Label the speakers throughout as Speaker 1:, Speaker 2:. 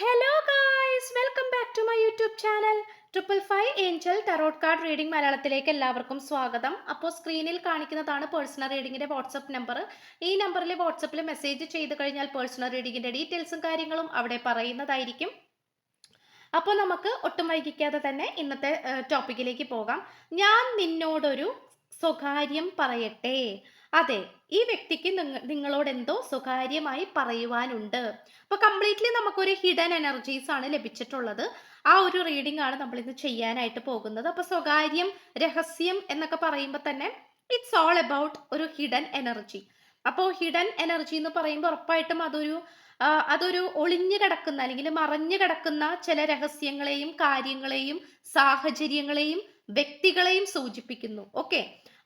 Speaker 1: Hello guys welcome back to my YouTube channel triple five angel tarot card reading മലയാളത്തിലേക്ക് എല്ലാവർക്കും സ്വാഗതം. അപ്പോൾ സ്ക്രീനിൽ കാണിക്കുന്നതാണ് പേഴ്സണൽ റീഡിങ്ങിന്റെ വാട്സപ്പ് നമ്പർ ഈ നമ്പറിൽ വാട്സപ്പിൽ മെസ്സേജ് ചെയ്ത് കഴിഞ്ഞാൽ പേഴ്സണൽ റീഡിങ്ങിന്റെ ഡീറ്റെയിൽസും കാര്യങ്ങളും അവിടെ പറയുന്നതായിരിക്കും. അപ്പോൾ നമുക്ക് ഒട്ടും വൈകിക്കാതെ തന്നെ ഇന്നത്തെ ടോപ്പിക്കിലേക്ക് പോകാം. ഞാൻ നിന്നോടൊരു സ്വകാര്യം പറയട്ടെ. അതെ ഈ വ്യക്തിക്ക് നിങ്ങ നിങ്ങളോട് എന്തോ സ്വകാര്യമായി പറയുവാനുണ്ട്. അപ്പോൾ കംപ്ലീറ്റ്ലി നമുക്കൊരു ഹിഡൻ എനർജീസ് ആണ് ലഭിച്ചിട്ടുള്ളത്. ആ ഒരു റീഡിംഗ് ആണ് നമ്മൾ ഇന്ന് ചെയ്യാനായിട്ട് പോകുന്നത്. അപ്പോൾ സ്വകാര്യം രഹസ്യം എന്നൊക്കെ പറയുമ്പോൾ തന്നെ ഇറ്റ്സ് ഓൾ അബൌട്ട് ഒരു ഹിഡൻ എനർജി അപ്പോൾ ഹിഡൻ എനർജി എന്ന് പറയുമ്പോൾ ഉറപ്പായിട്ടും അതൊരു അതൊരു ഒളിഞ്ഞു കിടക്കുന്ന അല്ലെങ്കിൽ മറഞ്ഞു കിടക്കുന്ന ചില രഹസ്യങ്ങളെയും കാര്യങ്ങളെയും സാഹചര്യങ്ങളെയും വ്യക്തികളെയും സൂചിപ്പിക്കുന്നു. ഓക്കെ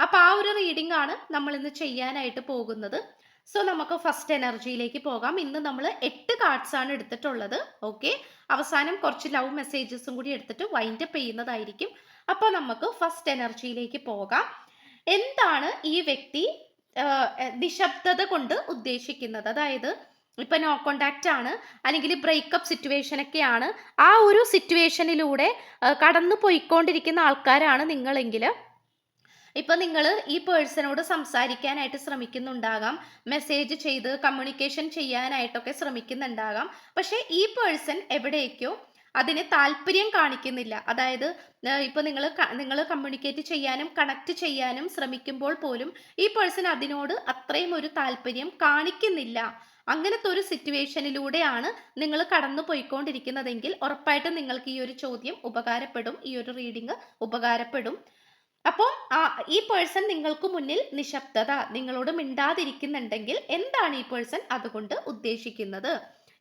Speaker 1: അപ്പൊ ആ ഒരു റീഡിംഗ് ആണ് നമ്മൾ ഇന്ന് ചെയ്യാനായിട്ട് പോകുന്നത്. സോ നമുക്ക് ഫസ്റ്റ് എനർജിയിലേക്ക് പോകാം. ഇന്ന് നമ്മൾ എട്ട് കാർഡ്സ് ആണ് എടുത്തിട്ടുള്ളത്. ഓക്കെ അവസാനം കുറച്ച് ലവ് മെസ്സേജസും കൂടി എടുത്തിട്ട് വൈൻഡ് അപ്പ് ചെയ്യുന്നതായിരിക്കും. അപ്പോൾ നമുക്ക് ഫസ്റ്റ് എനർജിയിലേക്ക് പോകാം. എന്താണ് ഈ വ്യക്തി നിശബ്ദത കൊണ്ട് ഉദ്ദേശിക്കുന്നത്? അതായത് ഇപ്പൊ നോ കോണ്ടാക്റ്റ് ആണ് അല്ലെങ്കിൽ ബ്രേക്കപ്പ് സിറ്റുവേഷൻ ഒക്കെയാണ്. ആ ഒരു സിറ്റുവേഷനിലൂടെ കടന്നു പോയിക്കൊണ്ടിരിക്കുന്ന ആൾക്കാരാണ് നിങ്ങളെങ്കിൽ. ഇപ്പൊ നിങ്ങൾ ഈ പേഴ്സണോട് സംസാരിക്കാനായിട്ട് ശ്രമിക്കുന്നുണ്ടാകാം. മെസ്സേജ് ചെയ്ത് കമ്മ്യൂണിക്കേഷൻ ചെയ്യാനായിട്ടൊക്കെ ശ്രമിക്കുന്നുണ്ടാകാം. പക്ഷേ ഈ പേഴ്സൺ എവിടേക്കോ അതിന് താല്പര്യം കാണിക്കുന്നില്ല. അതായത് ഇപ്പോൾ ഇപ്പൊ നിങ്ങൾ നിങ്ങൾ കമ്മ്യൂണിക്കേറ്റ് ചെയ്യാനും കണക്ട് ചെയ്യാനും ശ്രമിക്കുമ്പോൾ പോലും ഈ പേഴ്സൺ അതിനോട് അത്രയും ഒരു താല്പര്യം കാണിക്കുന്നില്ല. അങ്ങനത്തെ ഒരു സിറ്റുവേഷനിലൂടെയാണ് നിങ്ങൾ കടന്നു പോയിക്കൊണ്ടിരിക്കുന്നതെങ്കിൽ ഉറപ്പായിട്ടും നിങ്ങൾക്ക് ഈ ഒരു ചോദ്യം ഉപകാരപ്പെടും. ഈ ഒരു റീഡിങ് ഉപകാരപ്പെടും. അപ്പോൾ ആ ഈ പേഴ്സൺ നിങ്ങൾക്ക് മുന്നിൽ നിശബ്ദത നിങ്ങളോട് മിണ്ടാതിരിക്കുന്നുണ്ടെങ്കിൽ എന്താണ് ഈ പേഴ്സൺ അതുകൊണ്ട് ഉദ്ദേശിക്കുന്നത്?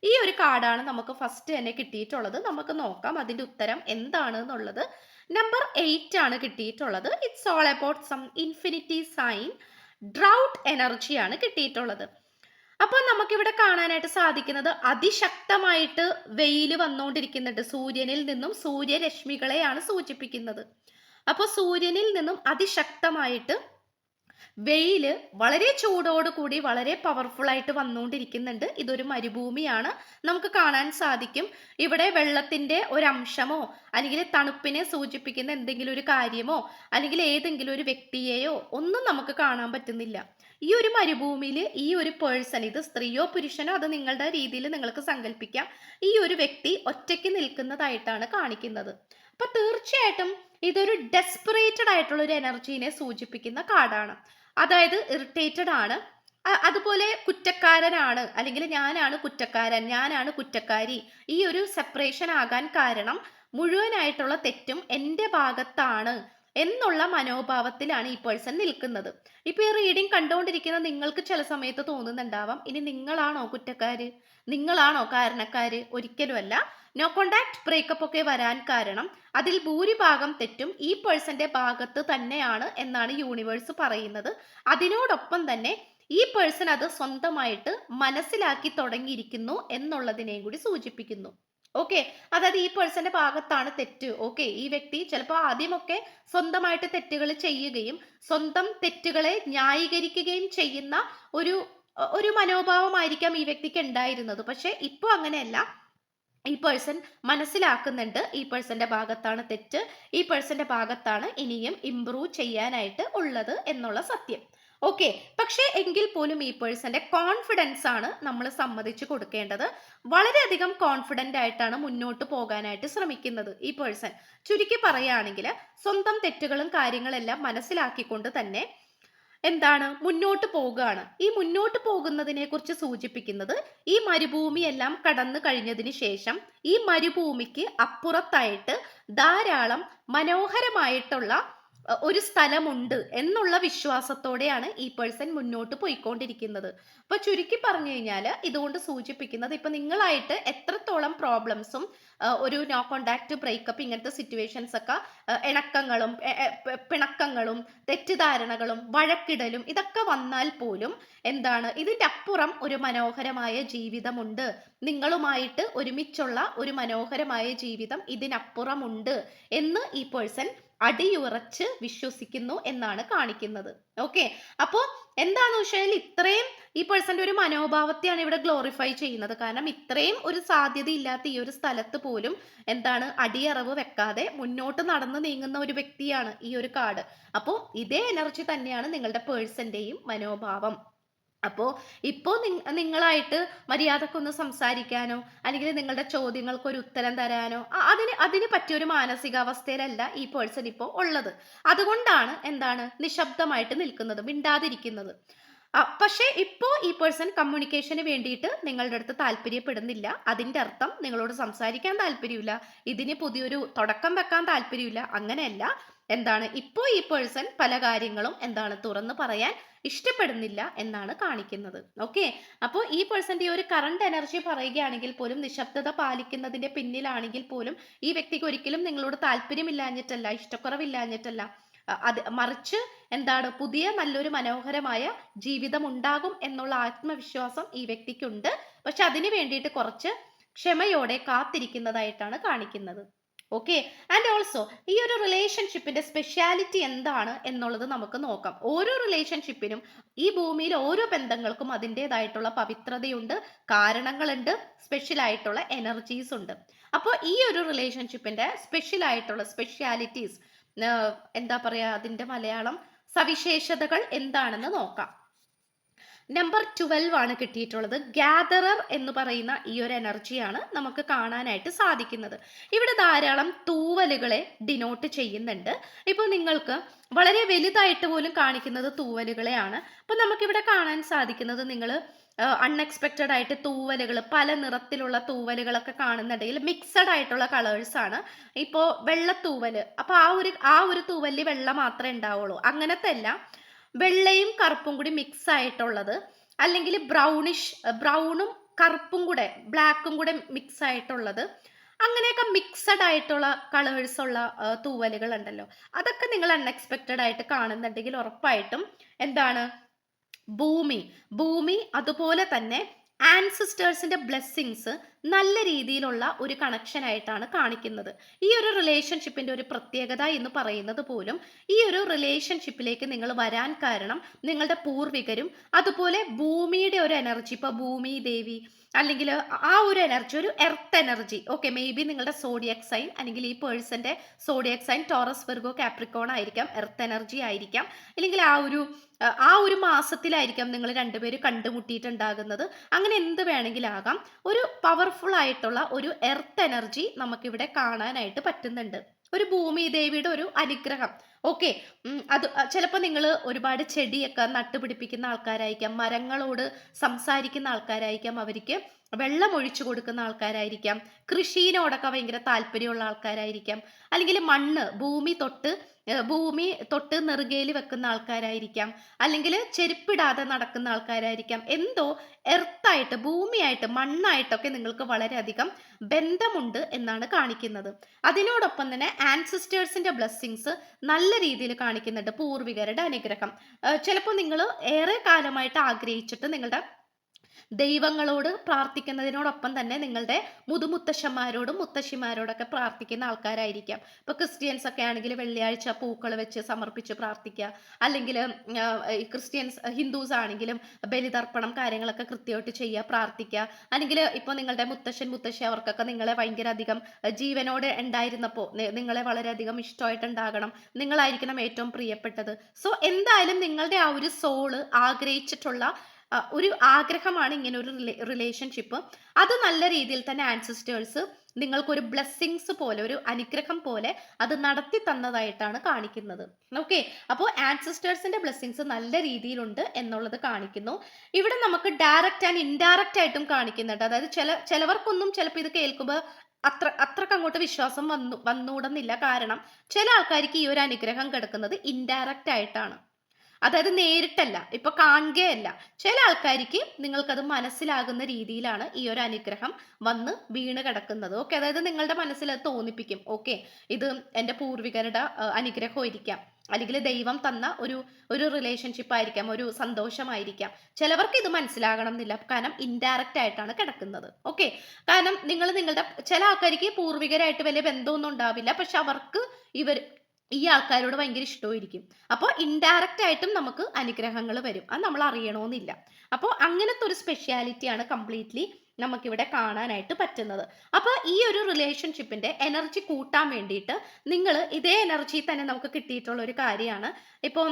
Speaker 1: ഈ ഒരു കാർഡാണ് നമുക്ക് ഫസ്റ്റ് തന്നെ കിട്ടിയിട്ടുള്ളത്. നമുക്ക് നോക്കാം അതിന്റെ ഉത്തരം എന്താണ് എന്നുള്ളത്. നമ്പർ എയ്റ്റ് ആണ് കിട്ടിയിട്ടുള്ളത്. It's all about some infinity sign drought എനർജിയാണ് കിട്ടിയിട്ടുള്ളത്. അപ്പോൾ നമുക്കിവിടെ കാണാനായിട്ട് സാധിക്കുന്നത് അതിശക്തമായിട്ട് വെയിൽ വന്നുകൊണ്ടിരിക്കുന്നുണ്ട് സൂര്യനിൽ നിന്നും സൂര്യരശ്മികളെയാണ് സൂചിപ്പിക്കുന്നത്. അപ്പോൾ സൂര്യനിൽ നിന്നും അതിശക്തമായിട്ട് വെയിൽ വളരെ ചൂടോട് കൂടി വളരെ പവർഫുൾ ആയിട്ട് വന്നുകൊണ്ടിരിക്കുന്നുണ്ട്. ഇതൊരു മരുഭൂമിയാണ്. നമുക്ക് കാണാൻ സാധിക്കും. ഇവിടെ വെള്ളത്തിന്റെ ഒരംശമോ അല്ലെങ്കിൽ തണുപ്പിനെ സൂചിപ്പിക്കുന്ന എന്തെങ്കിലും ഒരു കാര്യമോ അല്ലെങ്കിൽ ഏതെങ്കിലും ഒരു വ്യക്തിയെയോ ഒന്നും നമുക്ക് കാണാൻ പറ്റുന്നില്ല. ഈ ഒരു മരുഭൂമിയിൽ ഈ ഒരു പേഴ്സൺ ഇത് സ്ത്രീയോ പുരുഷനോ അത് നിങ്ങളുടെ രീതിയിൽ നിങ്ങൾക്ക് സങ്കല്പിക്കാം ഈ ഒരു വ്യക്തി ഒറ്റയ്ക്ക് നിൽക്കുന്നതായിട്ടാണ് കാണിക്കുന്നത്. അപ്പൊ തീർച്ചയായിട്ടും ഇതൊരു ഡെസ്പറേറ്റഡ് ആയിട്ടുള്ള ഒരു എനർജീനെ സൂചിപ്പിക്കുന്ന കാർഡാണ് അതായത് ഇറിറ്റേറ്റഡ് ആണ്. അതുപോലെ കുറ്റക്കാരനാണ്. അല്ലെങ്കിൽ ഞാനാണ് കുറ്റക്കാരൻ ഞാനാണ് കുറ്റക്കാരി. ഈ ഒരു സെപ്പറേഷൻ ആകാൻ കാരണം മുഴുവനായിട്ടുള്ള തെറ്റും എന്റെ ഭാഗത്താണ് എന്നുള്ള മനോഭാവത്തിലാണ് ഈ പേഴ്സൺ നിൽക്കുന്നത്. ഇപ്പൊ ഈ റീഡിംഗ് കണ്ടുകൊണ്ടിരിക്കുന്ന നിങ്ങൾക്ക് ചില സമയത്ത് തോന്നുന്നുണ്ടാവാം ഇനി നിങ്ങളാണോ കുറ്റക്കാര്? നിങ്ങളാണോ കാരണക്കാര്? ഒരിക്കലുമല്ല. നോ കോണ്ടാക്ട് ബ്രേക്കപ്പ് ഒക്കെ വരാൻ കാരണം അതിൽ ഭൂരിഭാഗം തെറ്റും ഈ പേഴ്സന്റെ ഭാഗത്ത് തന്നെയാണ് എന്നാണ് യൂണിവേഴ്സ് പറയുന്നത്. അതിനോടൊപ്പം തന്നെ ഈ പേഴ്സൺ അത് സ്വന്തമായിട്ട് മനസ്സിലാക്കി തുടങ്ങിയിരിക്കുന്നു എന്നുള്ളതിനെയും കൂടി സൂചിപ്പിക്കുന്നു. ഓക്കെ അതായത് ഈ പേഴ്സന്റെ ഭാഗത്താണ് തെറ്റ്. ഓക്കെ ഈ വ്യക്തി ചിലപ്പോൾ ആദ്യമൊക്കെ സ്വന്തമായിട്ട് തെറ്റുകൾ ചെയ്യുകയും സ്വന്തം തെറ്റുകളെ ന്യായീകരിക്കുകയും ചെയ്യുന്ന ഒരു ഒരു മനോഭാവമായിരിക്കാം ഈ വ്യക്തിക്ക് ഉണ്ടായിരുന്നത്. പക്ഷെ ഇപ്പോൾ അങ്ങനെയല്ല. ഈ പേഴ്സൺ മനസ്സിലാക്കുന്നുണ്ട് ഈ പേഴ്സന്റെ ഭാഗത്താണ് തെറ്റ് ഈ പേഴ്സന്റെ ഭാഗത്താണ് ഇനിയും ഇംപ്രൂവ് ചെയ്യാനായിട്ട് ഉള്ളത് എന്നുള്ള സത്യം. ഓക്കെ പക്ഷേ എങ്കിൽ പോലും ഈ പേഴ്സന്റെ കോൺഫിഡൻസ് ആണ് നമ്മൾ സമ്മതിച്ചു കൊടുക്കേണ്ടത്. വളരെയധികം കോൺഫിഡന്റ് ആയിട്ടാണ് മുന്നോട്ട് പോകാനായിട്ട് ശ്രമിക്കുന്നത് ഈ പേഴ്സൺ ചുരുക്കി പറയുകയാണെങ്കിൽ സ്വന്തം തെറ്റുകളും കാര്യങ്ങളെല്ലാം മനസ്സിലാക്കിക്കൊണ്ട് തന്നെ എന്താണ്? മുന്നോട്ട് പോകുകയാണ് ഈ മുന്നോട്ട് പോകുന്നതിനെ കുറിച്ച് സൂചിപ്പിക്കുന്നത് ഈ മരുഭൂമി എല്ലാം കടന്നു കഴിഞ്ഞതിന് ശേഷം ഈ മരുഭൂമിക്ക് അപ്പുറത്തായിട്ട് ധാരാളം മനോഹരമായിട്ടുള്ള ഒരു സ്ഥലമുണ്ട് എന്നുള്ള വിശ്വാസത്തോടെയാണ് ഈ പേഴ്സൺ മുന്നോട്ട് പോയിക്കൊണ്ടിരിക്കുന്നത്. അപ്പൊ ചുരുക്കി പറഞ്ഞു കഴിഞ്ഞാൽ ഇതുകൊണ്ട് സൂചിപ്പിക്കുന്നത് ഇപ്പൊ നിങ്ങളായിട്ട് എത്രത്തോളം പ്രോബ്ലംസും ഒരു നോ കോണ്ടാക്ട് ബ്രേക്കപ്പ് ഇങ്ങനത്തെ സിറ്റുവേഷൻസ് ഒക്കെ ഇണക്കങ്ങളും പിണക്കങ്ങളും തെറ്റിദ്ധാരണകളും വഴക്കിടലും ഇതൊക്കെ വന്നാൽ പോലും എന്താണ് ഇതിന്റെ അപ്പുറം ഒരു മനോഹരമായ ജീവിതമുണ്ട്. നിങ്ങളുമായിട്ട് ഒരുമിച്ചുള്ള ഒരു മനോഹരമായ ജീവിതം ഇതിനപ്പുറമുണ്ട് എന്ന് ഈ പേഴ്സൺ അടിയുറച്ച് വിശ്വസിക്കുന്നു എന്നാണ് കാണിക്കുന്നത്. ഓക്കെ അപ്പോൾ എന്താന്ന് വെച്ചാൽ ഇത്രയും ഈ പേഴ്സന്റെ ഒരു മനോഭാവത്തെയാണ് ഇവിടെ ഗ്ലോറിഫൈ ചെയ്യുന്നത്. കാരണം ഇത്രയും ഒരു സാധ്യത ഇല്ലാത്ത ഈ ഒരു സ്ഥലത്ത് പോലും എന്താണ് അടിയറവ് വെക്കാതെ മുന്നോട്ട് നടന്ന് നീങ്ങുന്ന ഒരു വ്യക്തിയാണ് ഈ ഒരു കാർഡ് അപ്പോൾ ഇതേ എനർജി തന്നെയാണ് നിങ്ങളുടെ പേഴ്സന്റെയും മനോഭാവം. അപ്പോൾ ഇപ്പോൾ നിങ്ങളായിട്ട് മര്യാദക്കൊന്ന് സംസാരിക്കാനോ അല്ലെങ്കിൽ നിങ്ങളുടെ ചോദ്യങ്ങൾക്ക് ഒരു ഉത്തരം തരാനോ അതിന് അതിന് പറ്റിയൊരു മാനസികാവസ്ഥയിലല്ല ഈ പേഴ്സൺ ഇപ്പോൾ ഉള്ളത്. അതുകൊണ്ടാണ് എന്താണ് നിശബ്ദമായിട്ട് നിൽക്കുന്നത് മിണ്ടാതിരിക്കുന്നത്. പക്ഷേ ഇപ്പോൾ ഈ പേഴ്സൺ കമ്മ്യൂണിക്കേഷന് വേണ്ടിയിട്ട് നിങ്ങളുടെ അടുത്ത് താല്പര്യപ്പെടുന്നില്ല. അതിന്റെ അർത്ഥം നിങ്ങളോട് സംസാരിക്കാൻ താല്പര്യമില്ല. ഇതിന് പുതിയൊരു തുടക്കം വെക്കാൻ താല്പര്യമില്ല. അങ്ങനെയല്ല. എന്താണ് ഇപ്പോൾ ഈ പേഴ്സൺ പല കാര്യങ്ങളും എന്താണ് തുറന്ന് പറയാൻ ഇഷ്ടപ്പെടുന്നില്ല എന്നാണ് കാണിക്കുന്നത്. ഓക്കെ അപ്പോൾ ഈ പേഴ്സന്റെ ഒരു കറണ്ട് എനർജി പറയുകയാണെങ്കിൽ പോലും നിശബ്ദത പാലിക്കുന്നതിന്റെ പിന്നിലാണെങ്കിൽ പോലും ഈ വ്യക്തിക്ക് ഒരിക്കലും നിങ്ങളോട് താല്പര്യമില്ലാഞ്ഞിട്ടല്ല ഇഷ്ടക്കുറവില്ലാഞ്ഞിട്ടല്ല അത് മറിച്ച് എന്താണ് പുതിയ നല്ലൊരു മനോഹരമായ ജീവിതം ഉണ്ടാകും എന്നുള്ള ആത്മവിശ്വാസം ഈ വ്യക്തിക്കുണ്ട്. പക്ഷെ അതിനു വേണ്ടിയിട്ട് കുറച്ച് ക്ഷമയോടെ കാത്തിരിക്കുന്നതായിട്ടാണ് കാണിക്കുന്നത്. ഓക്കെ ആൻഡ് ഓൾസോ ഈ ഒരു റിലേഷൻഷിപ്പിന്റെ സ്പെഷ്യാലിറ്റി എന്താണ് എന്നുള്ളത് നമുക്ക് നോക്കാം. ഓരോ റിലേഷൻഷിപ്പിനും ഈ ഭൂമിയിൽ ഓരോ ബന്ധങ്ങൾക്കും അതിന്റെതായിട്ടുള്ള പവിത്രതയുണ്ട് കാരണങ്ങളുണ്ട് സ്പെഷ്യൽ ആയിട്ടുള്ള എനർജീസ് ഉണ്ട്. അപ്പോൾ ഈ ഒരു റിലേഷൻഷിപ്പിന്റെ സ്പെഷ്യൽ ആയിട്ടുള്ള സ്പെഷ്യാലിറ്റീസ് എന്താ പറയാ അതിന്റെ മലയാളം സവിശേഷതകൾ എന്താണെന്ന് നോക്കാം. നമ്പർ ട്വൽവ് ആണ് കിട്ടിയിട്ടുള്ളത്. ഗാദറർ എന്ന് പറയുന്ന ഈ ഒരു എനർജിയാണ് നമുക്ക് കാണാനായിട്ട് സാധിക്കുന്നത്. ഇവിടെ ധാരാളം തൂവലുകളെ ഡിനോട്ട് ചെയ്യുന്നുണ്ട്. ഇപ്പോൾ നിങ്ങൾക്ക് വളരെ വലുതായിട്ട് പോലും കാണിക്കുന്നത് തൂവലുകളെയാണ്. അപ്പോൾ നമുക്കിവിടെ കാണാൻ സാധിക്കുന്നത് നിങ്ങൾ അൺഎക്സ്പെക്റ്റഡ് ആയിട്ട് തൂവലുകൾ പല നിറത്തിലുള്ള തൂവലുകളൊക്കെ കാണുന്നുണ്ടെങ്കിൽ മിക്സഡ് ആയിട്ടുള്ള കളേഴ്സ് ആണ്. ഇപ്പോൾ വെള്ളത്തൂവൽ. അപ്പോൾ ആ ഒരു ആ ഒരു തൂവലിൽ വെള്ള മാത്രമേ ഉണ്ടാവുള്ളൂ. അങ്ങനത്തെ അല്ല. വെള്ളയും കറുപ്പും കൂടി മിക്സ് ആയിട്ടുള്ളത്. അല്ലെങ്കിൽ ബ്രൗണിഷ് ബ്രൗണും കറുപ്പും കൂടെ ബ്ലാക്കും കൂടെ മിക്സ് ആയിട്ടുള്ളത്. അങ്ങനെയൊക്കെ മിക്സഡ് ആയിട്ടുള്ള കളേഴ്സ് ഉള്ള തൂവലുകൾ ഉണ്ടല്ലോ അതൊക്കെ നിങ്ങൾ അൺഎക്സ്പെക്റ്റഡ് ആയിട്ട് കാണുന്നുണ്ടെങ്കിൽ ഉറപ്പായിട്ടും എന്താണ്? ഭൂമി. ഭൂമി അതുപോലെ തന്നെ ആൻസിസ്റ്റേഴ്സിന്റെ ബ്ലെസ്സിങ്സ് നല്ല രീതിയിലുള്ള ഒരു കണക്ഷൻ ആയിട്ടാണ് കാണിക്കുന്നത്. ഈ ഒരു റിലേഷൻഷിപ്പിന്റെ ഒരു പ്രത്യേകത എന്ന് പറയുന്നത് പോലും ഈ ഒരു റിലേഷൻഷിപ്പിലേക്ക് നിങ്ങൾ വരാൻ കാരണം നിങ്ങളുടെ പൂർവികരും അതുപോലെ ഭൂമിയുടെ ഒരു എനർജി ഇപ്പൊ ഭൂമി ദേവി അല്ലെങ്കിൽ ആ ഒരു എനർജി ഒരു earth energy okay may be നിങ്ങളുടെ സോഡിയക് സൈൻ അല്ലെങ്കിൽ ഈ പേഴ്സന്റെ zodiac sign Taurus Virgo Capricorn ആയിരിക്കാം എർത്ത് എനർജി ആയിരിക്കാം. അല്ലെങ്കിൽ ആ ഒരു ആ ഒരു മാസത്തിലായിരിക്കാം നിങ്ങൾ രണ്ടുപേരും കണ്ടുമുട്ടിയിട്ടുണ്ടാകുന്നത്. അങ്ങനെ എന്ത് വേണമെങ്കിലാകാം. ഒരു പവർഫുൾ ആയിട്ടുള്ള ഒരു എർത്ത് എനർജി നമുക്കിവിടെ കാണാനായിട്ട് പറ്റുന്നുണ്ട്. ഒരു ഭൂമി ദേവിയുടെ ഒരു അനുഗ്രഹം. ഓക്കെ അത് ചിലപ്പോൾ നിങ്ങൾ ഒരുപാട് ചെടിയൊക്കെ നട്ടുപിടിപ്പിക്കുന്ന ആൾക്കാരായിരിക്കാം മരങ്ങളോട് സംസാരിക്കുന്ന ആൾക്കാരായിരിക്കാം അവർക്ക് വെള്ളം ഒഴിച്ചു കൊടുക്കുന്ന ആൾക്കാരായിരിക്കാം കൃഷിയിനോടൊക്കെ ഭയങ്കര താല്പര്യമുള്ള ആൾക്കാരായിരിക്കാം. അല്ലെങ്കിൽ മണ്ണ് ഭൂമി തൊട്ട് ഭൂമി തൊട്ട് നെറുകയിൽ വെക്കുന്ന ആൾക്കാരായിരിക്കാം. അല്ലെങ്കിൽ ചെരുപ്പിടാതെ നടക്കുന്ന ആൾക്കാരായിരിക്കാം. എന്തോ എർത്തായിട്ട് ഭൂമിയായിട്ട് മണ്ണായിട്ടൊക്കെ നിങ്ങൾക്ക് വളരെയധികം ബന്ധമുണ്ട് എന്നാണ് കാണിക്കുന്നത്. അതിനോടൊപ്പം തന്നെ ആൻസിസ്റ്റേഴ്സിന്റെ ബ്ലെസ്സിങ്സ് നല്ല രീതിയിൽ കാണിക്കുന്നുണ്ട് പൂർവികരുടെ അനുഗ്രഹം. ചിലപ്പോൾ നിങ്ങൾ ഏറെ കാലമായിട്ട് ആഗ്രഹിച്ചിട്ട് നിങ്ങളുടെ ദൈവങ്ങളോട് പ്രാർത്ഥിക്കുന്നതിനോടൊപ്പം തന്നെ നിങ്ങളുടെ മുതുമുത്തശ്ശന്മാരോടും മുത്തശ്ശിമാരോടൊക്കെ പ്രാർത്ഥിക്കുന്ന ആൾക്കാരായിരിക്കാം. ഇപ്പൊ ക്രിസ്ത്യൻസ് ഒക്കെ ആണെങ്കിൽ വെള്ളിയാഴ്ച പൂക്കൾ വെച്ച് സമർപ്പിച്ച് പ്രാർത്ഥിക്കുക. അല്ലെങ്കിൽ ക്രിസ്ത്യൻസ് ഹിന്ദുസ് ആണെങ്കിലും ബലിതർപ്പണം കാര്യങ്ങളൊക്കെ കൃത്യമായിട്ട് ചെയ്യുക പ്രാർത്ഥിക്കുക. അല്ലെങ്കിൽ ഇപ്പോൾ നിങ്ങളുടെ മുത്തശ്ശൻ മുത്തശ്ശി അവർക്കൊക്കെ നിങ്ങളെ ഭയങ്കര അധികം ജീവനോട് ഉണ്ടായിരുന്നപ്പോൾ നിങ്ങളെ വളരെയധികം ഇഷ്ടമായിട്ടുണ്ടാകണം നിങ്ങളായിരിക്കണം ഏറ്റവും പ്രിയപ്പെട്ടത്. സോ എന്തായാലും നിങ്ങളുടെ ആ ഒരു സോൾ ആഗ്രഹിച്ചിട്ടുള്ള ഒരു ആഗ്രഹമാണ് ഇങ്ങനെ ഒരു റിലേഷൻഷിപ്പ് അത് നല്ല രീതിയിൽ തന്നെ ആൻസിസ്റ്റേഴ്സ് നിങ്ങൾക്കൊരു ബ്ലെസ്സിങ്സ് പോലെ ഒരു അനുഗ്രഹം പോലെ അത് നടത്തി തന്നതായിട്ടാണ് കാണിക്കുന്നത്. ഓക്കെ അപ്പോൾ ആൻസിസ്റ്റേഴ്സിന്റെ ബ്ലെസ്സിങ്സ് നല്ല രീതിയിലുണ്ട് എന്നുള്ളത് കാണിക്കുന്നു. ഇവിടെ നമുക്ക് ഡയറക്റ്റ് ആൻഡ് ഇൻഡയറക്റ്റ് ആയിട്ടും കാണിക്കുന്നുണ്ട്. അതായത് ചില ചിലവർക്കൊന്നും ചിലപ്പോൾ ഇത് കേൾക്കുമ്പോൾ അത്ര അത്രയ്ക്ക് അങ്ങോട്ട് വിശ്വാസം വന്നു വന്നൂടുന്നില്ല കാരണം ചില ആൾക്കാർക്ക് ഈ ഒരു അനുഗ്രഹം കിടക്കുന്നത് ഇൻഡയറക്റ്റ് ആയിട്ടാണ്. അതായത് നേരിട്ടല്ല ഇപ്പൊ കാണുകയല്ല. ചില ആൾക്കാർക്ക് നിങ്ങൾക്കത് മനസ്സിലാകുന്ന രീതിയിലാണ് ഈ ഒരു അനുഗ്രഹം വന്ന് വീണ് കിടക്കുന്നത്. ഓക്കെ അതായത് നിങ്ങളുടെ മനസ്സിൽ അത് തോന്നിപ്പിക്കും. ഓക്കെ ഇത് എന്റെ പൂർവികരുടെ അനുഗ്രഹമായിരിക്കാം. അല്ലെങ്കിൽ ദൈവം തന്ന ഒരു ഒരു റിലേഷൻഷിപ്പ് ആയിരിക്കാം ഒരു സന്തോഷമായിരിക്കാം. ചിലവർക്ക് ഇത് മനസ്സിലാകണം എന്നില്ല. കാരണം ഇൻഡയറക്റ്റ് ആയിട്ടാണ് കിടക്കുന്നത്. ഓക്കെ കാരണം നിങ്ങൾ നിങ്ങളുടെ ചില ആൾക്കാർക്ക് പൂർവികരായിട്ട് വലിയ ബന്ധമൊന്നും ഉണ്ടാവില്ല. പക്ഷെ അവർക്ക് ഇവർ ഈ ആൾക്കാരോട് ഭയങ്കര ഇഷ്ടമായിരിക്കും. അപ്പോൾ ഇൻഡയറക്റ്റ് ആയിട്ടും നമുക്ക് അനുഗ്രഹങ്ങൾ വരും. അത് നമ്മൾ അറിയണമെന്നില്ല അപ്പോൾ അങ്ങനത്തെ ഒരു സ്പെഷ്യാലിറ്റിയാണ് കംപ്ലീറ്റ്ലി നമുക്കിവിടെ കാണാനായിട്ട് പറ്റുന്നത്. അപ്പോൾ ഈ ഒരു റിലേഷൻഷിപ്പിന്റെ എനർജി കൂട്ടാൻ വേണ്ടിയിട്ട് നിങ്ങൾ ഇതേ എനർജി തന്നെ നമുക്ക് കിട്ടിയിട്ടുള്ള ഒരു കാര്യമാണ്. ഇപ്പം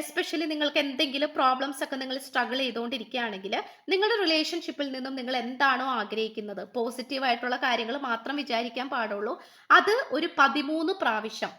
Speaker 1: എസ്പെഷ്യലി നിങ്ങൾക്ക് എന്തെങ്കിലും പ്രോബ്ലംസ് ഒക്കെ നിങ്ങൾ സ്ട്രഗിൾ ചെയ്തുകൊണ്ടിരിക്കുകയാണെങ്കിൽ നിങ്ങളുടെ റിലേഷൻഷിപ്പിൽ നിന്നും നിങ്ങൾ എന്താണോ ആഗ്രഹിക്കുന്നത്? പോസിറ്റീവായിട്ടുള്ള കാര്യങ്ങൾ മാത്രം വിചാരിക്കാൻ പാടുള്ളൂ. അത് ഒരു പതിമൂന്ന് പ്രാവശ്യം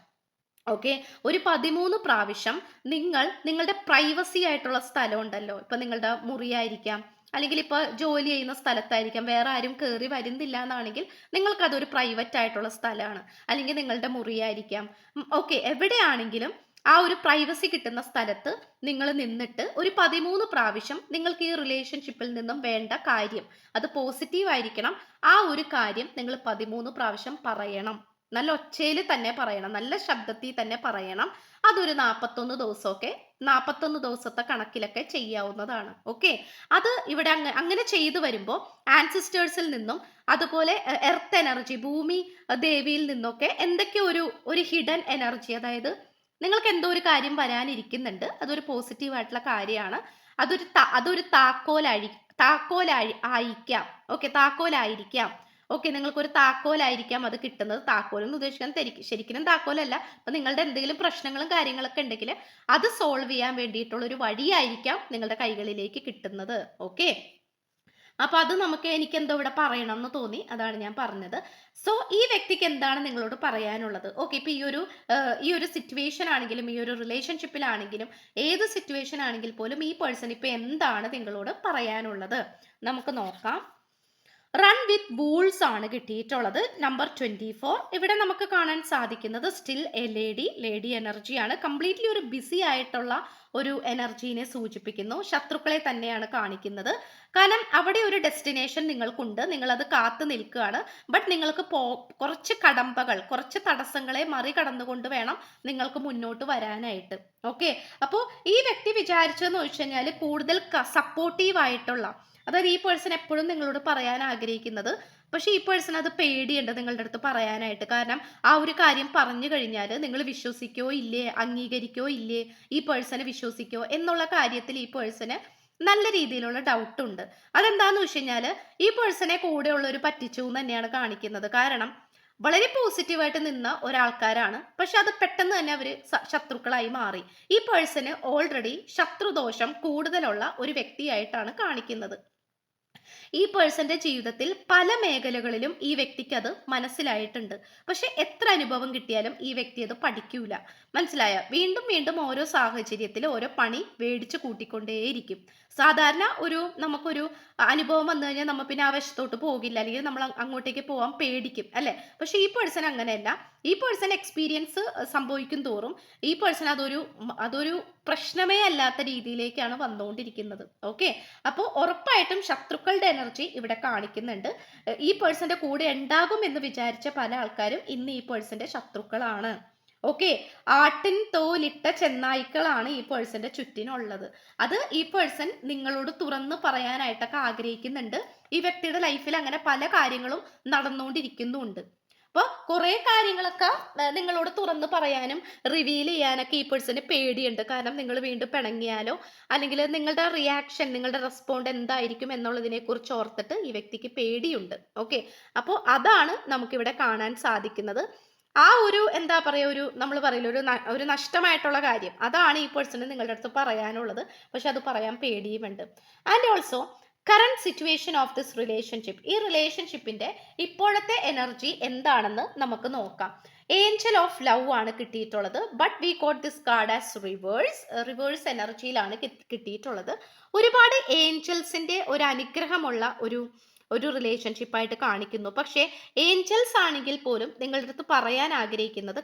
Speaker 1: ഓക്കെ ഒരു പതിമൂന്ന് പ്രാവശ്യം നിങ്ങൾ നിങ്ങളുടെ പ്രൈവസി ആയിട്ടുള്ള സ്ഥലം ഉണ്ടല്ലോ ഇപ്പൊ നിങ്ങളുടെ മുറിയായിരിക്കാം. അല്ലെങ്കിൽ ഇപ്പോൾ ജോലി ചെയ്യുന്ന സ്ഥലത്തായിരിക്കാം. വേറെ ആരും കയറി വരുന്നില്ല എന്നാണെങ്കിൽ നിങ്ങൾക്ക് അതൊരു പ്രൈവറ്റ് ആയിട്ടുള്ള സ്ഥലമാണ്. അല്ലെങ്കിൽ നിങ്ങളുടെ മുറിയായിരിക്കാം. ഓക്കെ എവിടെയാണെങ്കിലും ആ ഒരു പ്രൈവസി കിട്ടുന്ന സ്ഥലത്ത് നിങ്ങൾ നിന്നിട്ട് ഒരു പതിമൂന്ന് പ്രാവശ്യം നിങ്ങൾക്ക് ഈ റിലേഷൻഷിപ്പിൽ നിന്നും വേണ്ട കാര്യം. അത് പോസിറ്റീവ് ആയിരിക്കണം. ആ ഒരു കാര്യം നിങ്ങൾ പതിമൂന്ന് പ്രാവശ്യം പറയണം. നല്ല ഒച്ചയിൽ തന്നെ പറയണം നല്ല ശബ്ദത്തിൽ തന്നെ പറയണം. അതൊരു നാൽപ്പത്തൊന്ന് ദിവസമൊക്കെ നാൽപ്പത്തൊന്ന് ദിവസത്തെ കണക്കിലൊക്കെ ചെയ്യാവുന്നതാണ്. ഓക്കെ? അത് ഇവിടെ അങ്ങ് അങ്ങനെ ചെയ്തു വരുമ്പോൾ ആൻസിസ്റ്റേഴ്സിൽ നിന്നും അതുപോലെ എർത്ത് എനർജി ഭൂമി ദേവിയിൽ നിന്നൊക്കെ എന്തൊക്കെയോ ഒരു ഒരു ഹിഡൻ എനർജി അതായത് നിങ്ങൾക്ക് എന്തോ ഒരു കാര്യം വരാനിരിക്കുന്നുണ്ട് അതൊരു പോസിറ്റീവ് ആയിട്ടുള്ള കാര്യമാണ്. അതൊരു അതൊരു താക്കോലായി താക്കോലായി ആയിരിക്കാം. ഓക്കെ? താക്കോലായിരിക്കാം ഓക്കെ നിങ്ങൾക്ക് ഒരു താക്കോലായിരിക്കാം അത് കിട്ടുന്നത്. താക്കോൽ എന്ന് ഉദ്ദേശിക്കുന്നത് ശരിക്കും താക്കോലല്ല. അപ്പൊ നിങ്ങളുടെ എന്തെങ്കിലും പ്രശ്നങ്ങളും കാര്യങ്ങളൊക്കെ ഉണ്ടെങ്കിൽ അത് സോൾവ് ചെയ്യാൻ വേണ്ടിയിട്ടുള്ള ഒരു വഴിയായിരിക്കാം നിങ്ങളുടെ കൈകളിലേക്ക് കിട്ടുന്നത്. ഓക്കെ? അപ്പൊ അത് നമുക്ക് എനിക്ക് എന്തോ ഇവിടെ പറയണം എന്ന് തോന്നി. അതാണ് ഞാൻ പറഞ്ഞത്. സോ ഈ വ്യക്തിക്ക് എന്താണ് നിങ്ങളോട് പറയാനുള്ളത്? ഓക്കെ ഇപ്പൊ ഈ ഒരു ഈ ഒരു സിറ്റുവേഷൻ ആണെങ്കിലും ഈ ഒരു റിലേഷൻഷിപ്പിലാണെങ്കിലും ഏത് സിറ്റുവേഷൻ ആണെങ്കിൽ പോലും ഈ പേഴ്സൺ ഇപ്പൊ എന്താണ് നിങ്ങളോട് പറയാനുള്ളത്? നമുക്ക് നോക്കാം. റൺ വിത്ത് ബൂൾസ് ആണ് കിട്ടിയിട്ടുള്ളത്. നമ്പർ ട്വന്റി ഫോർ ഇവിടെ നമുക്ക് കാണാൻ സാധിക്കുന്നത് സ്റ്റിൽ എ ലേഡി ലേഡി എനർജിയാണ് കംപ്ലീറ്റ്ലി ഒരു ബിസി ആയിട്ടുള്ള ഒരു എനർജീനെ സൂചിപ്പിക്കുന്നു. ശത്രുക്കളെ തന്നെയാണ് കാണിക്കുന്നത്. കാരണം അവിടെ ഒരു ഡെസ്റ്റിനേഷൻ നിങ്ങൾക്കുണ്ട്. നിങ്ങൾ അത് കാത്തു നിൽക്കുകയാണ്. ബട്ട് നിങ്ങൾക്ക് പോ കുറച്ച് കടമ്പകൾ കുറച്ച് തടസ്സങ്ങളെ മറികടന്നുകൊണ്ട് വേണം നിങ്ങൾക്ക് മുന്നോട്ട് വരാനായിട്ട്. ഓക്കെ അപ്പോൾ ഈ വ്യക്തി വിചാരിച്ചതെന്ന് വെച്ച് കഴിഞ്ഞാൽ കൂടുതൽ സപ്പോർട്ടീവ് ആയിട്ടുള്ള അതായത് ഈ പേഴ്സൺ എപ്പോഴും നിങ്ങളോട് പറയാൻ ആഗ്രഹിക്കുന്നത് പക്ഷെ ഈ പേഴ്സൺ അത് പേടിയുണ്ട് നിങ്ങളുടെ അടുത്ത് പറയാനായിട്ട്. കാരണം ആ ഒരു കാര്യം പറഞ്ഞു കഴിഞ്ഞാൽ നിങ്ങൾ വിശ്വസിക്കോ ഇല്ലേ അംഗീകരിക്കോ ഇല്ലേ ഈ പേഴ്സണെ വിശ്വസിക്കോ എന്നുള്ള കാര്യത്തിൽ ഈ പേഴ്സന് നല്ല രീതിയിലുള്ള ഡൗട്ട് ഉണ്ട്. അതെന്താന്ന് വെച്ച് കഴിഞ്ഞാൽ ഈ പേഴ്സണെ കൂടെയുള്ളവർ പറ്റിച്ചു എന്ന് തന്നെയാണ് കാണിക്കുന്നത്. കാരണം വളരെ പോസിറ്റീവായിട്ട് നിന്ന ഒരാൾക്കാരാണ് പക്ഷെ അത് പെട്ടെന്ന് തന്നെ അവർ ശത്രുക്കളായി മാറി. ഈ പേഴ്സണ് ഓൾറെഡി ശത്രുദോഷം കൂടുതലുള്ള ഒരു വ്യക്തിയായിട്ടാണ് കാണിക്കുന്നത്. ഈ പേഴ്സന്റെ ജീവിതത്തിൽ പല മേഖലകളിലും ഈ വ്യക്തിക്ക് അത് മനസ്സിലായിട്ടുണ്ട്. പക്ഷെ എത്ര അനുഭവം കിട്ടിയാലും ഈ വ്യക്തി അത് പഠിക്കൂല. മനസ്സിലായ? വീണ്ടും വീണ്ടും ഓരോ സാഹചര്യത്തിൽ ഓരോ പണി മേടിച്ചു കൂട്ടിക്കൊണ്ടേയിരിക്കും. സാധാരണ ഒരു നമുക്കൊരു അനുഭവം വന്നു കഴിഞ്ഞാൽ നമ്മൾ പിന്നെ ആ വശത്തോട്ട് പോകില്ല. അല്ലെങ്കിൽ നമ്മൾ അങ്ങോട്ടേക്ക് പോകാൻ പേടിക്കും അല്ലെ? പക്ഷെ ഈ പേഴ്സൺ അങ്ങനെയല്ല. ഈ പേഴ്സൺ എക്സ്പീരിയൻസ് സംഭവിക്കും തോറും ഈ പേഴ്സൺ അതൊരു അതൊരു പ്രശ്നമേ അല്ലാത്ത രീതിയിലേക്കാണ് വന്നുകൊണ്ടിരിക്കുന്നത്. ഓക്കെ അപ്പോൾ ഉറപ്പായിട്ടും ശത്രുക്കളുടെ എനർജി ഇവിടെ കാണിക്കുന്നുണ്ട്. ഈ പേഴ്സന്റെ കൂടെ ഉണ്ടാകും എന്ന് വിചാരിച്ച പല ആൾക്കാരും ഇന്ന് ഈ പേഴ്സന്റെ ശത്രുക്കളാണ്. ഓക്കെ ആട്ടിൻ തോലിട്ട ചെന്നായ്ക്കളാണ് ഈ പേഴ്സന്റെ ചുറ്റിനുള്ളത്. അത് ഈ പേഴ്സൺ നിങ്ങളോട് തുറന്ന് പറയാനായിട്ടൊക്കെ ആഗ്രഹിക്കുന്നുണ്ട്. ഈ വ്യക്തിയുടെ ലൈഫിൽ അങ്ങനെ പല കാര്യങ്ങളും നടന്നുകൊണ്ടിരിക്കുന്നുമുണ്ട് അപ്പോൾ കുറേ കാര്യങ്ങളൊക്കെ നിങ്ങളോട് തുറന്ന് പറയാനും റിവീൽ ചെയ്യാനൊക്കെ ഈ പേഴ്സന് പേടിയുണ്ട്. കാരണം നിങ്ങൾ വീണ്ടും പിണങ്ങിയാലോ? അല്ലെങ്കിൽ നിങ്ങളുടെ റിയാക്ഷൻ നിങ്ങളുടെ റെസ്പോണ്ട് എന്തായിരിക്കും എന്നുള്ളതിനെ കുറിച്ച് ഓർത്തിട്ട് ഈ വ്യക്തിക്ക് പേടിയുണ്ട്. ഓക്കെ അപ്പോൾ അതാണ് നമുക്കിവിടെ കാണാൻ സാധിക്കുന്നത്. ആ ഒരു എന്താ പറയുക ഒരു നമ്മൾ പറയില്ല ഒരു ഒരു നഷ്ടമായിട്ടുള്ള കാര്യം. അതാണ് ഈ പേഴ്സണ് നിങ്ങളുടെ അടുത്ത് പറയാനുള്ളത്. പക്ഷെ അത് പറയാൻ പേടിയുമുണ്ട്. And also current situation of this relationship ഈ റിലേഷൻഷിപ്പിന്റെ ഇപ്പോഴത്തെ എനർജി എന്താണെന്ന് നമുക്ക് നോക്കാം. ഏഞ്ചൽ ഓഫ് ലവ് ആണ് കിട്ടിയിട്ടുള്ളത്. But we got this card as reverse reverse എനർജിയിലാണ് കിട്ടിയിട്ടുള്ളത്. ഒരുപാട് ഏഞ്ചൽസിന്റെ ഒരു അനുഗ്രഹമുള്ള ഒരു ഒരു റിലേഷൻഷിപ്പായിട്ട് കാണിക്കുന്നു. പക്ഷേ ഏഞ്ചൽസ് ആണെങ്കിൽ പോലും നിങ്ങളുടെ അടുത്ത് പറയാൻ ആഗ്രഹിക്കുന്നത്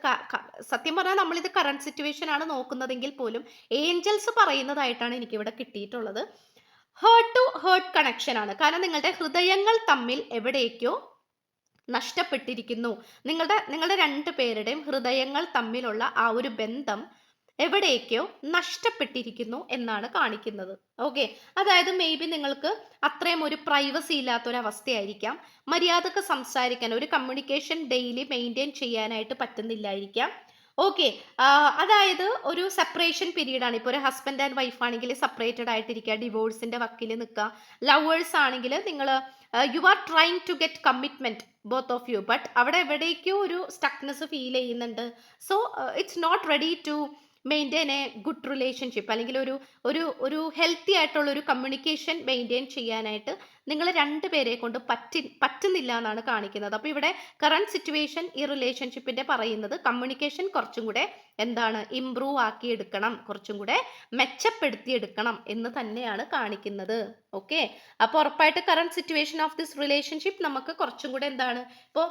Speaker 1: സത്യം പറഞ്ഞാൽ നമ്മളിത് കറണ്ട് സിറ്റുവേഷൻ ആണ് നോക്കുന്നതെങ്കിൽ പോലും ഏഞ്ചൽസ് പറയുന്നതായിട്ടാണ് എനിക്കിവിടെ കിട്ടിയിട്ടുള്ളത്. ഹേർട്ട് ടു ഹേർട്ട് കണക്ഷൻ ആണ്. കാരണം നിങ്ങളുടെ ഹൃദയങ്ങൾ തമ്മിൽ എവിടേക്കോ നഷ്ടപ്പെട്ടിരിക്കുന്നു. നിങ്ങളുടെ നിങ്ങളുടെ രണ്ട് പേരുടെയും ഹൃദയങ്ങൾ തമ്മിലുള്ള ആ ഒരു ബന്ധം എവിടേക്കോ നഷ്ടപ്പെട്ടിരിക്കുന്നു എന്നാണ് കാണിക്കുന്നത്. ഓക്കെ അതായത് മേ ബി നിങ്ങൾക്ക് അത്രയും ഒരു പ്രൈവസി ഇല്ലാത്തൊരവസ്ഥയായിരിക്കാം. മര്യാദയ്ക്ക് സംസാരിക്കാൻ ഒരു കമ്മ്യൂണിക്കേഷൻ ഡെയിലി മെയിന്റെയിൻ ചെയ്യാനായിട്ട് പറ്റുന്നില്ലായിരിക്കാം. ഓക്കെ അതായത് ഒരു സെപ്പറേഷൻ പീരീഡ് ആണ്. ഇപ്പോൾ ഒരു ഹസ്ബൻഡ് ആൻഡ് വൈഫ് ആണെങ്കിൽ സെപ്പറേറ്റഡ് ആയിട്ടിരിക്കുക ഡിവോഴ്സിന്റെ വക്കിൽ നിൽക്കുക. ലവേഴ്സ് ആണെങ്കിൽ നിങ്ങൾ you are trying to get commitment both of you but അവിടെ എവിടേക്കോ ഒരു സ്റ്റക്നെസ് ഫീൽ ചെയ്യുന്നുണ്ട്. So it's not ready to maintain a good relationship അല്ലെങ്കിൽ ഒരു ഒരു ഒരു ഹെൽത്തി ആയിട്ടുള്ള ഒരു കമ്മ്യൂണിക്കേഷൻ മെയിന്റെയിൻ ചെയ്യാനായിട്ട് നിങ്ങൾ രണ്ടുപേരെ കൊണ്ട് പറ്റി പറ്റുന്നില്ല എന്നാണ് കാണിക്കുന്നത്. അപ്പോൾ ഇവിടെ കറണ്ട് സിറ്റുവേഷൻ ഈ റിലേഷൻഷിപ്പിന്റെ പറയുന്നത് കമ്മ്യൂണിക്കേഷൻ കുറച്ചും കൂടെ എന്താണ് ഇംപ്രൂവ് ആക്കി എടുക്കണം കുറച്ചും കൂടെ മെച്ചപ്പെടുത്തി എടുക്കണം എന്ന് തന്നെയാണ് കാണിക്കുന്നത്. ഓക്കെ അപ്പോൾ ഉറപ്പായിട്ട് current situation of this relationship നമുക്ക് കുറച്ചും കൂടെ എന്താണ് ഇപ്പോൾ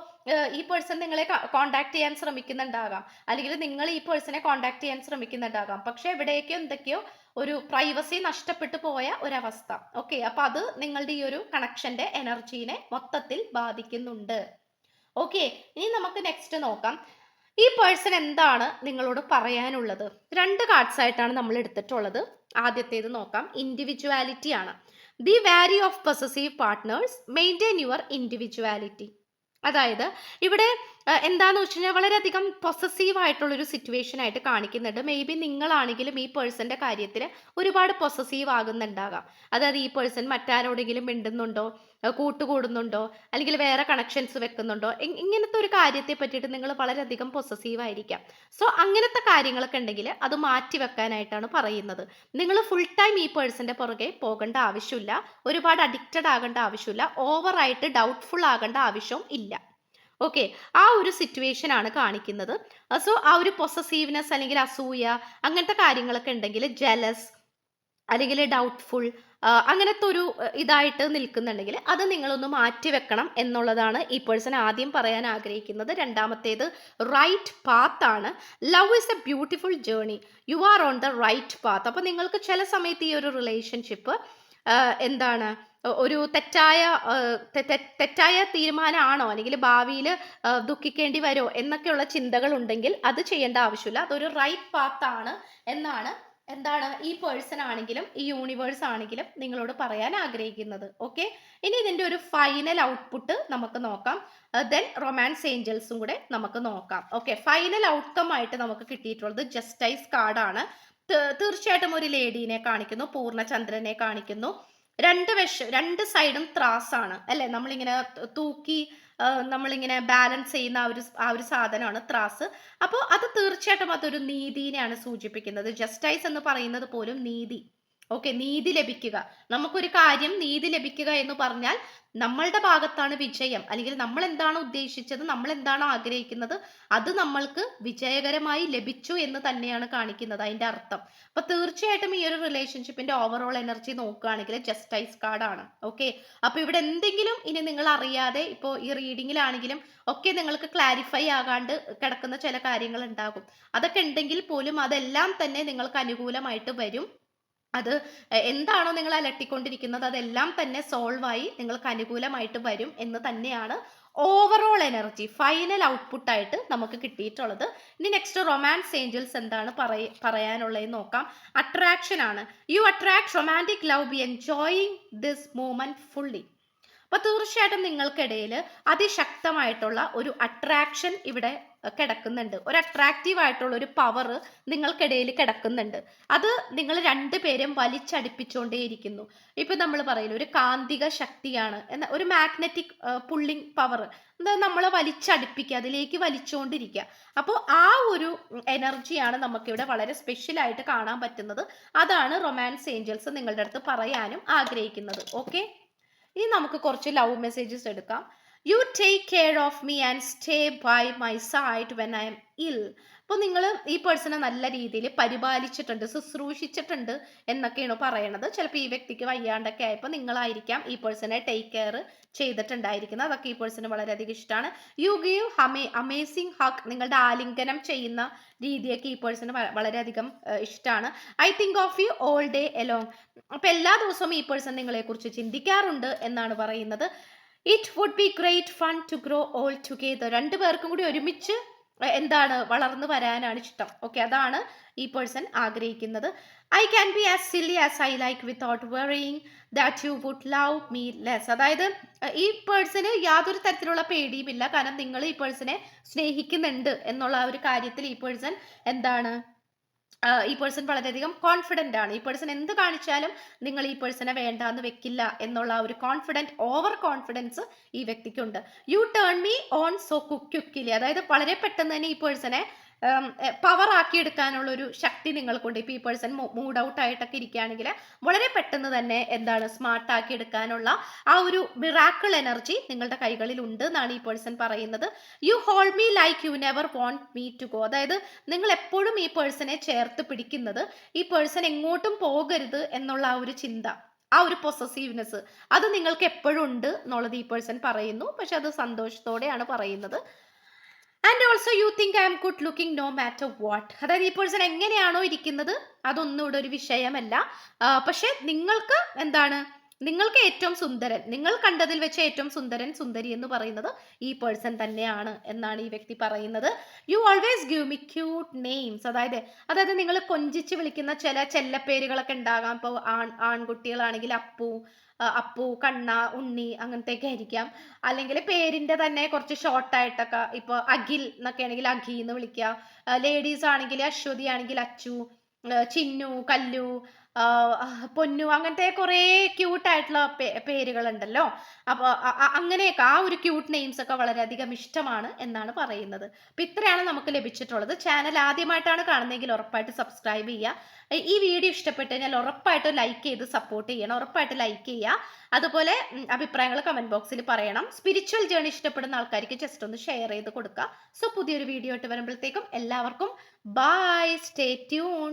Speaker 1: ഈ പേഴ്സൺ നിങ്ങളെ കോണ്ടാക്ട് ചെയ്യാൻ ശ്രമിക്കുന്നുണ്ടാകാം. അല്ലെങ്കിൽ നിങ്ങൾ ഈ പേഴ്സണെ കോണ്ടാക്ട് ചെയ്യാൻ ശ്രമിക്കുന്നുണ്ടാകാം. പക്ഷേ എവിടേക്കോ എന്തൊക്കെയോ ഒരു പ്രൈവസി നഷ്ടപ്പെട്ടു പോയ ഒരവസ്ഥ. ഓക്കെ അപ്പൊ അത് നിങ്ങളുടെ ഈ ഒരു കണക്ഷന്റെ എനർജീനെ മൊത്തത്തിൽ ബാധിക്കുന്നുണ്ട്. ഓക്കെ ഇനി നമുക്ക് നെക്സ്റ്റ് നോക്കാം. ഈ പേഴ്സൺ എന്താണ് നിങ്ങളോട് പറയാനുള്ളത്? രണ്ട് കാർഡ്സ് ആയിട്ടാണ് നമ്മൾ എടുത്തിട്ടുള്ളത്. ആദ്യത്തേത് നോക്കാം. ഇൻഡിവിജ്വാലിറ്റി ആണ്. The value of possessive partners maintain your individuality അതായത് ഇവിടെ എന്താണെന്ന് വെച്ച് കഴിഞ്ഞാൽ വളരെയധികം പൊസസീവ് ആയിട്ടുള്ളൊരു സിറ്റുവേഷൻ ആയിട്ട് കാണിക്കുന്നുണ്ട്. മേ ബി നിങ്ങളാണെങ്കിലും ഈ പേഴ്സന്റെ കാര്യത്തിൽ ഒരുപാട് പൊസസീവ് ആകുന്നുണ്ടാകാം. അതായത് ഈ പേഴ്സൺ മറ്റാരോടെങ്കിലും മിണ്ടുന്നുണ്ടോ? അഹ് കൂട്ടുകൂടുന്നുണ്ടോ? അല്ലെങ്കിൽ വേറെ കണക്ഷൻസ് വെക്കുന്നുണ്ടോ? ഇങ്ങനത്തെ ഒരു കാര്യത്തെ പറ്റിയിട്ട് നിങ്ങൾ വളരെയധികം പൊസസീവ് ആയിരിക്കാം. സോ അങ്ങനത്തെ കാര്യങ്ങളൊക്കെ ഉണ്ടെങ്കിൽ അത് മാറ്റി വെക്കാനായിട്ടാണ് പറയുന്നത്. നിങ്ങൾ ഫുൾ ടൈം ഈ പേഴ്സന്റെ പുറകെ പോകേണ്ട ആവശ്യമില്ല. ഒരുപാട് അഡിക്റ്റഡ് ആകേണ്ട ആവശ്യമില്ല. ഓവറായിട്ട് ഡൗട്ട്ഫുൾ ആകേണ്ട ആവശ്യവും ഇല്ല. ഓക്കെ ആ ഒരു സിറ്റുവേഷൻ ആണ് കാണിക്കുന്നത്. സോ ആ ഒരു പൊസസീവ്നെസ് അല്ലെങ്കിൽ അസൂയ അങ്ങനത്തെ കാര്യങ്ങളൊക്കെ ഉണ്ടെങ്കിൽ ജലസ് അല്ലെങ്കിൽ ഡൗട്ട്ഫുൾ അങ്ങനത്തെ ഒരു ഇതായിട്ട് നിൽക്കുന്നുണ്ടെങ്കിൽ അത് നിങ്ങളൊന്ന് മാറ്റി വെക്കണം എന്നുള്ളതാണ് ഈ പേഴ്സൺ ആദ്യം പറയാൻ ആഗ്രഹിക്കുന്നത്. രണ്ടാമത്തേത് റൈറ്റ് പാത്ത് ആണ്. Love is a beautiful journey you are on the right path അപ്പോൾ നിങ്ങൾക്ക് ചില സമയത്ത് ഈ ഒരു റിലേഷൻഷിപ്പ് എന്താണ് ഒരു തെറ്റായ തെറ്റായ തീരുമാനമാണോ? അല്ലെങ്കിൽ ഭാവിയിൽ ദുഃഖിക്കേണ്ടി വരുമോ? എന്നൊക്കെയുള്ള ചിന്തകൾ ഉണ്ടെങ്കിൽ അത് ചെയ്യേണ്ട ആവശ്യമില്ല. അതൊരു റൈറ്റ് പാത്താണ് എന്നാണ് എന്താണ്? ഈ പേഴ്സൺ ആണെങ്കിലും ഈ യൂണിവേഴ്സ് ആണെങ്കിലും നിങ്ങളോട് പറയാൻ ആഗ്രഹിക്കുന്നത്. ഓക്കെ ഇനി ഇതിന്റെ ഒരു ഫൈനൽ ഔട്ട്പുട്ട് നമുക്ക് നോക്കാം. ദെൻ റൊമാൻസ് ഏഞ്ചൽസും കൂടെ നമുക്ക് നോക്കാം. ഓക്കെ ഫൈനൽ ഔട്ട്കം ആയിട്ട് നമുക്ക് കിട്ടിയിട്ടുള്ളത് ജസ്റ്റൈസ് കാർഡാണ് തീർച്ചയായിട്ടും ഒരു ലേഡീനെ കാണിക്കുന്നു പൂർണചന്ദ്രനെ കാണിക്കുന്നു. രണ്ട് വിഷ രണ്ട് സൈഡും ത്രാസാണ് അല്ലെ? നമ്മളിങ്ങനെ തൂക്കി ആ, നമ്മളിങ്ങനെ ബാലൻസ് ചെയ്യുന്ന ആ ഒരു ആ ഒരു സാധനമാണ് ത്രാസ്. അപ്പോൾ അത് തീർച്ചയായിട്ടും അതൊരു നീതിനെയാണ് സൂചിപ്പിക്കുന്നത്. ജസ്റ്റൈസ് എന്ന് പറയുന്നത് പോലും നീതി. ഓക്കെ നീതി ലഭിക്കുക. നമുക്കൊരു കാര്യം നീതി ലഭിക്കുക എന്ന് പറഞ്ഞാൽ നമ്മളുടെ ഭാഗത്താണ് വിജയം. അല്ലെങ്കിൽ നമ്മൾ എന്താണ് ഉദ്ദേശിച്ചത് നമ്മൾ എന്താണ് ആഗ്രഹിക്കുന്നത് അത് നമ്മൾക്ക് വിജയകരമായി ലഭിച്ചു എന്ന് തന്നെയാണ് കാണിക്കുന്നത് അതിന്റെ അർത്ഥം. അപ്പൊ തീർച്ചയായിട്ടും ഈ ഒരു റിലേഷൻഷിപ്പിന്റെ ഓവറോൾ എനർജി നോക്കുകയാണെങ്കിൽ ജസ്റ്റൈസ് കാർഡാണ് ഓക്കെ അപ്പൊ ഇവിടെ എന്തെങ്കിലും ഇനി നിങ്ങൾ അറിയാതെ ഇപ്പോൾ ഈ റീഡിങ്ങിലാണെങ്കിലും ഒക്കെ നിങ്ങൾക്ക് ക്ലാരിഫൈ ആകാണ്ട് കിടക്കുന്ന ചില കാര്യങ്ങൾ ഉണ്ടാകും. അതൊക്കെ ഉണ്ടെങ്കിൽ പോലും അതെല്ലാം തന്നെ നിങ്ങൾക്ക് അനുകൂലമായിട്ട് വരും. അത് എന്താണോ നിങ്ങൾ അലട്ടിക്കൊണ്ടിരിക്കുന്നത് അതെല്ലാം തന്നെ സോൾവ് ആയി നിങ്ങൾക്ക് അനുകൂലമായിട്ട് വരും എന്ന് തന്നെയാണ് ഓവറോൾ എനർജി ഫൈനൽ ഔട്ട്പുട്ട് ആയിട്ട് നമുക്ക് കിട്ടിയിട്ടുള്ളത്. ഇനി നെക്സ്റ്റ് റൊമാൻസ് ഏഞ്ചൽസ് എന്താണ് പറയ പറയാനുള്ളത് നോക്കാം. അട്രാക്ഷൻ ആണ്. You attract romantic love be enjoying this moment fully അപ്പൊ തീർച്ചയായിട്ടും നിങ്ങൾക്കിടയിൽ അതിശക്തമായിട്ടുള്ള ഒരു അട്രാക്ഷൻ ഇവിടെ കിടക്കുന്നുണ്ട്. ഒരു അട്രാക്റ്റീവ് ആയിട്ടുള്ള ഒരു പവർ നിങ്ങൾക്കിടയിൽ കിടക്കുന്നുണ്ട്. അത് നിങ്ങൾ രണ്ടുപേരും വലിച്ചടിപ്പിച്ചുകൊണ്ടേയിരിക്കുന്നു ഇപ്പൊ നമ്മൾ പറയുന്നു ഒരു കാന്തിക ശക്തിയാണ് എന്ന ഒരു മാഗ്നറ്റിക് പുള്ളിങ് പവർ നമ്മളെ വലിച്ചടിപ്പിക്കുക അതിലേക്ക് വലിച്ചുകൊണ്ടിരിക്കുക അപ്പോൾ ആ ഒരു എനർജിയാണ് നമുക്കിവിടെ വളരെ സ്പെഷ്യൽ ആയിട്ട് കാണാൻ പറ്റുന്നത്. അതാണ് റൊമാൻസ് ഏഞ്ചൽസ് നിങ്ങളുടെ അടുത്ത് പറയാനും ആഗ്രഹിക്കുന്നത്. ഓക്കെ ഇനി നമുക്ക് കുറച്ച് ലവ് മെസ്സേജസ് എടുക്കാം. You take care of me and stay by my side when I'm ill അപ്പോൾ നിങ്ങൾ ഈ പേഴ്സണെ നല്ല രീതിയിൽ പരിപാലിച്ചിട്ടുണ്ട് ശുശ്രൂഷിച്ചിട്ടുണ്ട് എന്നൊക്കെയാണ് പറയണത്. ചിലപ്പോൾ ഈ വ്യക്തിക്ക് വയ്യാണ്ടൊക്കെ ആയപ്പോൾ നിങ്ങളായിരിക്കാം ഈ പേഴ്സണെ ടേക്ക് കെയർ ചെയ്തിട്ടുണ്ടായിരിക്കുന്നത്. അതൊക്കെ ഈ പേഴ്സണ് വളരെയധികം ഇഷ്ടമാണ്. You give me amazing hug നിങ്ങളുടെ ആലിംഗനം ചെയ്യുന്ന രീതിയൊക്കെ ഈ പേഴ്സണ് വളരെയധികം ഇഷ്ടമാണ്. I think of you all day along അപ്പൊ എല്ലാ ദിവസവും ഈ പേഴ്സൺ നിങ്ങളെക്കുറിച്ച് ചിന്തിക്കാറുണ്ട് എന്നാണ് പറയുന്നത്. It would be great fun to grow all together രണ്ടു പേർക്കും കൂടി ഒരുമിച്ച് എന്താണ് വളർന്നു വരാനാണ് ഇഷ്ടം. ഓക്കെ അതാണ് ഈ പേഴ്സൺ ആഗ്രഹിക്കുന്നത്. I can be as silly as I like without worrying that you would love me less അതായത് ഈ പേഴ്സന് യാതൊരു തരത്തിലുള്ള പേടിയുമില്ല. കാരണം നിങ്ങൾ ഈ പേഴ്സണെ സ്നേഹിക്കുന്നുണ്ട് എന്നുള്ള ഒരു കാര്യത്തിൽ ഈ പേഴ്സൺ എന്താണ് ഈ പേഴ്സൺ വളരെയധികം കോൺഫിഡന്റ് ആണ്. ഈ പേഴ്സൺ എന്ത് കാണിച്ചാലും നിങ്ങൾ ഈ പേഴ്സണെ വേണ്ടാന്ന് വെക്കില്ല എന്നുള്ള ഒരു കോൺഫിഡന്റ് ഓവർ കോൺഫിഡൻസ് ഈ വ്യക്തിക്കുണ്ട്. You turn me on so quickly അതായത് വളരെ പെട്ടെന്ന് തന്നെ ഈ പേഴ്സണെ പവർ ആക്കി എടുക്കാനുള്ള ഒരു ശക്തി നിങ്ങൾക്കുണ്ട്. ഇപ്പോൾ ഈ പേഴ്സൺ മൂഡ് ഔട്ട് ആയിട്ടൊക്കെ ഇരിക്കുകയാണെങ്കിൽ വളരെ പെട്ടെന്ന് തന്നെ എന്താണ് സ്മാർട്ട് ആക്കി എടുക്കാനുള്ള ആ ഒരു മിറാക്കിൾ എനർജി നിങ്ങളുടെ കൈകളിൽ ഉണ്ട് എന്നാണ് ഈ പേഴ്സൺ പറയുന്നത്. You hold me like you never want me to go അതായത് നിങ്ങൾ എപ്പോഴും ഈ പേഴ്സണെ ചേർത്ത് പിടിക്കുന്നത് ഈ പേഴ്സൺ എങ്ങോട്ടും പോകരുത് എന്നുള്ള ആ ഒരു ചിന്ത ആ ഒരു പൊസസീവ്നെസ് അത് നിങ്ങൾക്ക് എപ്പോഴും ഉണ്ട് എന്നുള്ളത് ഈ പേഴ്സൺ പറയുന്നു. പക്ഷെ അത് സന്തോഷത്തോടെയാണ് പറയുന്നത്. And also you think I'm good looking no matter what അതായത് ഈ പേഴ്സൺ എങ്ങനെയാണോ ഇരിക്കുന്നത്? അതൊന്നും ഇവിടെ ഒരു വിഷയമല്ല. പക്ഷെ നിങ്ങൾക്ക് എന്താണ്? നിങ്ങൾക്ക് ഏറ്റവും സുന്ദരൻ നിങ്ങൾ കണ്ടതിൽ വെച്ച് ഏറ്റവും സുന്ദരൻ സുന്ദരി എന്ന് പറയുന്നത് ഈ പേഴ്സൺ തന്നെയാണ് എന്നാണ് ഈ വ്യക്തി പറയുന്നത്. You always give me cute names അതായത് അതായത് നിങ്ങൾ കൊഞ്ചിച്ച് വിളിക്കുന്ന ചില ചെല്ലപ്പേരുകളൊക്കെ ഉണ്ടാകാം. ഇപ്പോൾ ആൺ ആൺകുട്ടികളാണെങ്കിൽ അപ്പു അപ്പു കണ്ണ ഉണ്ണി അങ്ങനത്തെയൊക്കെ ആയിരിക്കാം. അല്ലെങ്കിൽ പേരിന്റെ തന്നെ കുറച്ച് ഷോർട്ടായിട്ടൊക്കെ ഇപ്പോൾ അഖിൽ എന്നൊക്കെ ആണെങ്കിൽ അഖി എന്ന് വിളിക്കുക. ലേഡീസ് ആണെങ്കിൽ അശ്വതി ആണെങ്കിൽ അച്ചു ചിന്നു കല്ലു ആ, പൊന്നു. അങ്ങനത്തെ കുറേ ക്യൂട്ടായിട്ടുള്ള പേരുകളുണ്ടല്ലോ. അപ്പോൾ അങ്ങനെയൊക്കെ ആ ഒരു ക്യൂട്ട് നെയിംസ് ഒക്കെ വളരെയധികം ഇഷ്ടമാണ് എന്നാണ് പറയുന്നത്. അപ്പം ഇത്രയാണ് നമുക്ക് ലഭിച്ചിട്ടുള്ളത്. ചാനൽ ആദ്യമായിട്ടാണ് കാണുന്നതെങ്കിൽ ഉറപ്പായിട്ട് സബ്സ്ക്രൈബ് ചെയ്യുക. ഈ വീഡിയോ ഇഷ്ടപ്പെട്ട് കഴിഞ്ഞാൽ ഉറപ്പായിട്ട് ലൈക്ക് ചെയ്ത് സപ്പോർട്ട് ചെയ്യണം. ഉറപ്പായിട്ട് ലൈക്ക് ചെയ്യുക. അതുപോലെ ഉം, അഭിപ്രായങ്ങൾ കമന്റ് ബോക്സിൽ പറയണം. സ്പിരിച്വൽ ജേണി ഇഷ്ടപ്പെടുന്ന ആൾക്കാർക്ക് ജസ്റ്റ് ഒന്ന് ഷെയർ ചെയ്ത് കൊടുക്കുക. സോ പുതിയൊരു വീഡിയോ ആയിട്ട് വരുമ്പോഴത്തേക്കും എല്ലാവർക്കും ബൈ സ്റ്റേ ട്യൂൺ